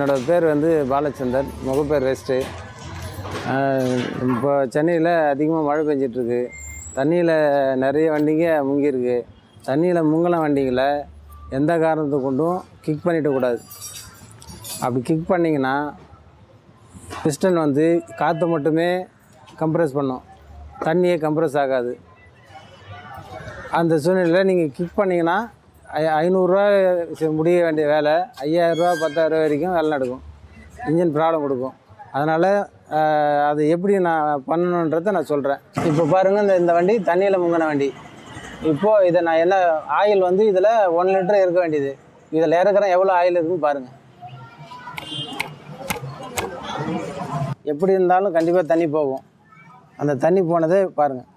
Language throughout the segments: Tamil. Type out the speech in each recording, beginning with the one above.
என்னோடய பேர் வந்து பாலச்சந்தர். முகப்பேர் ரெஸ்ட்டு இப்போ சென்னையில் அதிகமாக மழை பெஞ்சிட்ருக்கு. தண்ணியில் நிறைய வண்டிங்க முங்கியிருக்கு. தண்ணியில் முங்கின வண்டிங்களை எந்த காரணத்தை கொண்டும் கிக் பண்ணிடக்கூடாது அப்படி கிக் பண்ணிங்கன்னா பிஸ்டன் வந்து காற்றை மட்டுமே கம்ப்ரெஸ் பண்ணும். தண்ணியே கம்ப்ரெஸ் ஆகாது. அந்த சூழ்நிலையில் நீங்கள் கிக் பண்ணிங்கன்னா ஐ ஐநூறுரூவா முடிய வேண்டிய வேலை. ஐயாயிரரூவா பத்தாயிரரூவா வரைக்கும் வேலை நடக்கும். இன்ஜின் ப்ராப்ளம் கொடுக்கும். அதனால் அது எப்படி நான் பண்ணணுன்றதை நான் சொல்கிறேன் இப்போ பாருங்கள் இந்த இந்த வண்டி தண்ணியில் முங்கின வண்டி. இப்போது இதை நான் என்ன ஆயில் வந்து இதில் ஒன் லிட்டர் இருக்க வேண்டியது. இதில் இறக்குறேன் எவ்வளோ ஆயில் இருக்குன்னு பாருங்கள் எப்படி இருந்தாலும் கண்டிப்பாக தண்ணி போகும். அந்த தண்ணி போனதே பாருங்கள்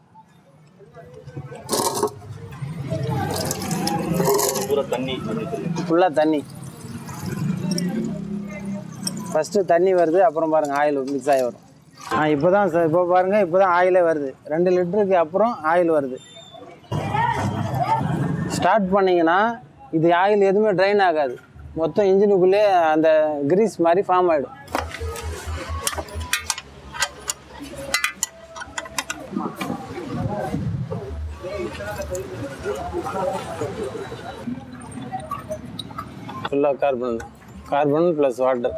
பூரா தண்ணி. ஃபுல்லாக தண்ணி. ஃபஸ்ட்டு தண்ணி வருது அப்புறம் பாருங்கள் ஆயில் மிக்ஸ் ஆகி வரும். ஆ இப்போ தான் சார் இப்போ பாருங்கள் இப்போ தான் ஆயிலே வருது. ரெண்டு லிட்டருக்கு அப்புறம் ஆயில் வருது. ஸ்டார்ட் பண்ணிங்கன்னா இது ஆயில் எதுவுமே ட்ரைன் ஆகாது. மொத்தம் இன்ஜினுக்குள்ளே அந்த கிரீஸ் மாதிரி ஃபார்ம் ஆகிடும் ஃபுல்லாக கார்பன் கார்பன் ப்ளஸ் வாட்டர்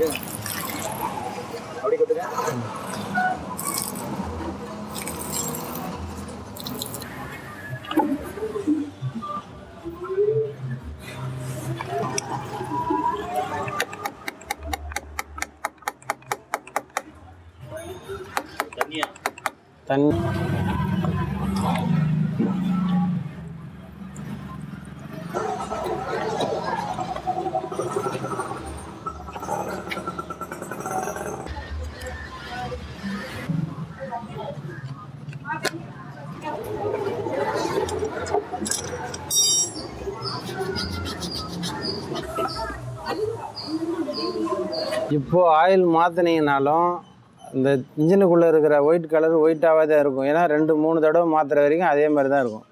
தண்ணியா தண்ணி இப்போது ஆயில் மாற்றினீங்கனாலும் இந்த இன்ஜினுக்குள்ளே இருக்கிற ஒயிட் கலர் ஒயிட்டாகவே தான் இருக்கும். ஏன்னா ரெண்டு மூணு தடவை மாற்றுற வரைக்கும் அதே மாதிரி தான் இருக்கும்.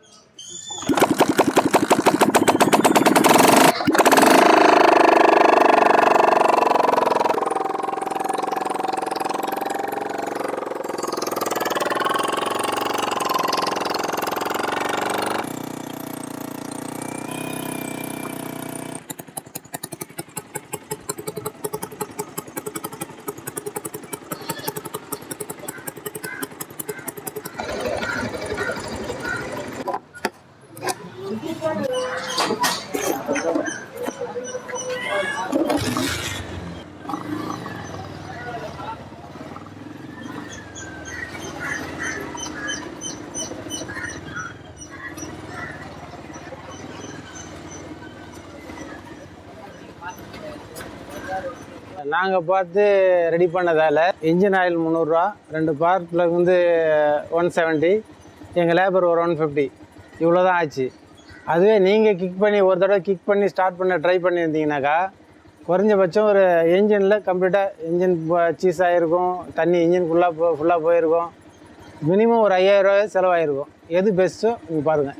நாங்கள் பார்த்து ரெடி பண்ணதால் இன்ஜின் ஆயில் முந்நூறுரூவா ரெண்டு பார்ட்டில் வந்து ஒன் செவன்ட்டி எங்கள் லேபர் ஒரு ஒன் ஃபிஃப்டி இவ்வளோ தான் ஆச்சு. அதுவே நீங்கள் கிக் பண்ணி ஒரு தடவை கிக் பண்ணி ஸ்டார்ட் பண்ண ட்ரை பண்ணியிருந்தீங்கனாக்கா குறைஞ்சபட்சம் ஒரு என்ஜினில் கம்ப்ளீட்டாக இன்ஜின் சீஸ் ஆகிருக்கும் தண்ணி இன்ஜின் ஃபுல்லாக போ ஃபுல்லாக போயிருக்கும். மினிமம் ஒரு ஐயாயிரம் செலவாயிருக்கும். எது பெஸ்ட்டோ நீங்கள் பாருங்கள்